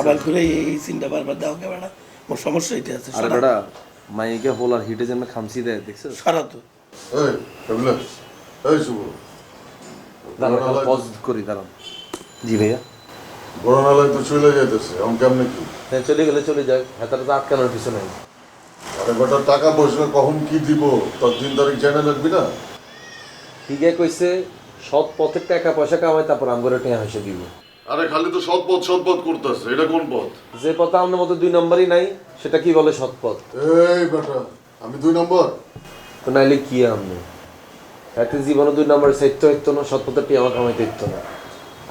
আবার করে এই সিনটা বারবার দাও কে বেড়া মোর সমস্যা এটা আছে আরে বেটা মাইকে হোলার হিটে যেন খামসি দেয় দেখছ? সারা তো। এই কাবিলা এই শুভ। দাঁড়ান পজ করি দাঁড়ান জি ভাইয়া। বড়নালয় তো চলে যাইতেছে এখন কেমনে কি? হ্যাঁ চলে গেলে চলে যাক হাতাটা তো আটকানোর কিছু নাই আরে বেটা টাকা পয়সা কখন কি দিব? তোর দিন তারিখ জানা রাখবি না? ঠিকই কইছে সৎ পথের টাকা পয়সা কামাই তারপর আমগরে টেয়া হেসে দিব। আরে খালি তো সৎ পথ সৎ পথ করতেছে। এটা কোন পথ? যে পথে আমাদের মতো দুই নম্বরই নাই সেটা কি বলে সৎ পথ? এই বেটা আমি দুই নম্বর। তো নাইলে কি আমনে? এতে জীবনে দুই নম্বর সাহিত্য হইতো না সৎ পথে কামাইতে হইতো না।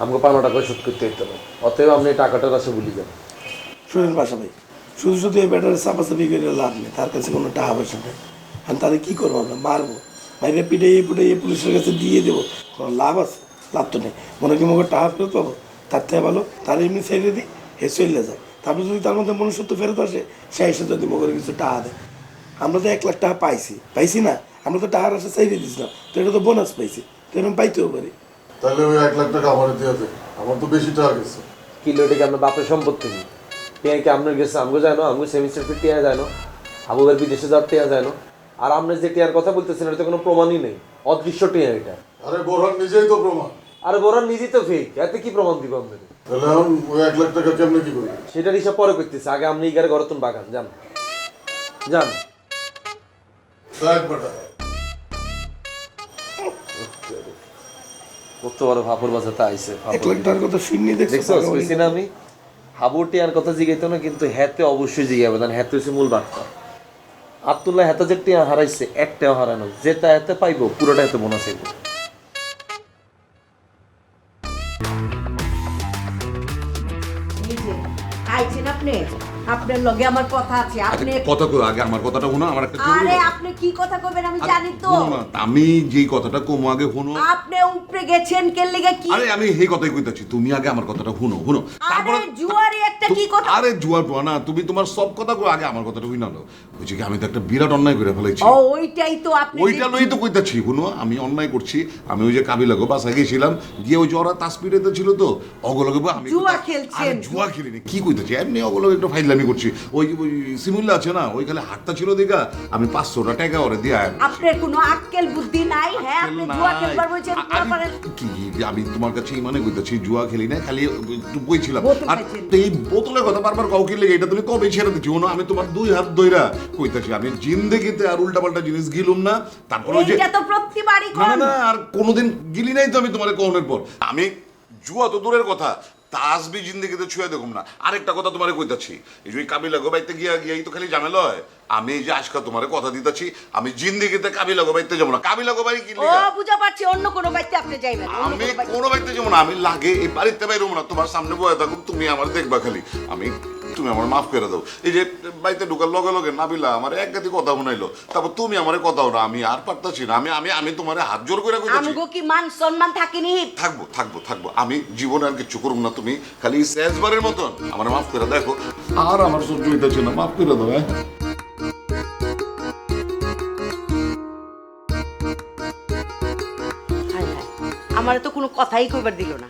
আমাকে পাওনা টাকা শোধ করতে হইতো না। অতএব আপনি এই টাকাটার কাছে ভুলি যান। শুনেন পাশা ভাই শুধু শুধু এই ব্যাটারে চাপাচাপি করে লাভ নেই তার কাছে কোনো টাকা পয়সা নেই। আমি তাহলে কী করব আমরা? মারবো? বাইরে পিটাইয়ে পিটাইয়ে পুলিশের কাছে দিয়ে দেবো? কোনো লাভ আছে? লাভ তো নেই। মনে কি মনে টাকা ফেরত পাবো? তার থেকে ভালো। তার এমনি ছেড়ে দিই হে চলে যায়। তারপর যদি তার মধ্যে মনুষ্যত্ব ফেরত আসে সে এসে যদি মগরে কিছু টাকা দেয়। আমরা তো এক লাখ টাকা পাইছি। পাইছি না? আমরা তো টাকার আসে চাইতে দিছিলাম তো এটা তো বোনাস পাইছি। তো এরকম পাইতেও পারি তাহলে ওই এক লাখ টাকা আমার দিয়ে আমার তো বেশি টাকা গেছে। কিলো আপনার বাপের সম্পত্তি? নেই টিয়া কি আপনার গেছে? আমগো যায় না আমগো সেমিস্টার ফি টিয়া যায় না আবুবের বিদেশে যাওয়ার টিয়া যায় না আর আপনি যে টিয়ার কথা বলতেছেন এটা তো কোনো প্রমাণই নেই। অদৃশ্য টিয়া এটা। আরে বোরহান নিজেই তো প্রমাণ। আর বোরান নিজেই তো ফেক এতে কি প্রমাণ দিব আপনাদের তাহলে এখন ওই এক লাখ টাকা কেমনে কি করবি সেটার হিসাব পরে করতেছে আগে আপনি ইগারে গরতন বাগান যান। যান। কত বড় ভাপর বাজাতে আইছে এক লাখ টাকার কথা শুনি দেখছ দেখছ কইছি না আমি? হাবুর টিয়ার কথা জিগাইতো না কিন্তু হ্যাতে অবশ্যই জিগাবে কারণ হ্যাতে হচ্ছে মূল বার্তা। আবদুল্লাহ হেতা যে টিয়া হারাইছে একটাও হারানো যেটা এতে পাইবো পুরোটা এতে বোনাস আইবো এই যে, আইছেন আপনি আপনার লগে আমার কথা আছে আপনি আচ্ছা, কথা কই আগে আমার কথাটা শোনো আমার একটা আরে আপনি কি কথা কইবেন আমি জানি তো। আমি যেই কথাটা কমো আগে শোনো। আপনি উপরে গেছেন কে লিগে কি আরে আমি সেই কথাই কইতাছি তুমি আগে আমার কথাটা শুনো শুনো। জুয়ারি একটা কি কথা আরে জুয়ার পোয়া না তুমি তোমার সব কথা কই আগে আমার কথাটা কি আমি তো একটা বিরাট অন্যায় করে ফেলেছি ও ওইটাই তো আপনি ওইটা লই তো কইতাছি শুনো আমি অন্যায় করছি আমি ওই যে কাবিলাগো বাসায় গেছিলাম গিয়ে ওই যে ওরা তাসপিরেতে ছিল তো অগলগে আমি জুয়া খেলছেন। জুয়া খেলিনি কি কইতাছি এমনি অগলগে একটু ফাইজলামি করছি। ওই ওই সিমুল্লা আছে না ওইখানে হাটটা ছিল দিঘা আমি পাঁচশোটা টাকা ওরে দিয়ে আয় আপনার কোনো আক্কেল বুদ্ধি নাই হ্যাঁ? আপনি জুয়া খেলবার বলছেন কি আমি তোমার কাছে মানে কইতাছি জুয়া খেলি না খালি একটু বইছিলাম। আর। এই বোতলের কথা বারবার কাউকে লেগে এটা তুমি কবে ছেড়ে দিচ্ছি না আমি তোমার দুই হাত ধইরা কইতাছি আমি জিন্দেগিতে আর উল্টাপাল্টা জিনিস গিলুম না। তারপর ওই যে এইটা তো প্রতিবারই না না আর কোনোদিন গিলি নাই তো আমি তোমার কনের পর। আমি জুয়া তো দূরের কথা তাসবি জিন্দগিতে ছুঁয়ে দেখুম না। আরেকটা কথা তোমারে কইতাছি এই যে কাবিলা গোবাইতে গিয়া গিয়াই তো খালি ঝামেলা হয় আমি এই যে আজকা তোমারে কথা দিতাছি আমি জিন্দেগিতে কাবিলা গোবাইতে যাব না। কাবিলা গোবাই কি ও লিগা? বুঝা পারছি অন্য কোনো বাইতে আপনি যাইবেন অন্য আমি কোনো বাইতে- কোনো বাড়িতে যাব না আমি লাগে এই বাড়িতে বাইরবো না তোমার সামনে বয়ে থাকুক তুমি আমার দেখবা খালি। আমি তুমি আমার মাফ করে দাও। এই যে বাড়িতে ঢুকার লগে লগে নাবিলা আমার এক গাতি কথা শুনাইলো। তারপর তুমি আমার কথাও না আমি আর পারতাছি না। আমি আমি আমি তোমার হাত জোর করে কইতাছি। আমগো কি মান সম্মান থাকেনি থাকব থাকব থাকব। আমি জীবনে আর কিছু করুম না তুমি খালি শেষবারের মতন আমার মাফ করে দেখো। আর আমার সহ্য হইতেছে না মাফ করে দাও হায়, আমার তো কোনো কথাই কইবার দিল না।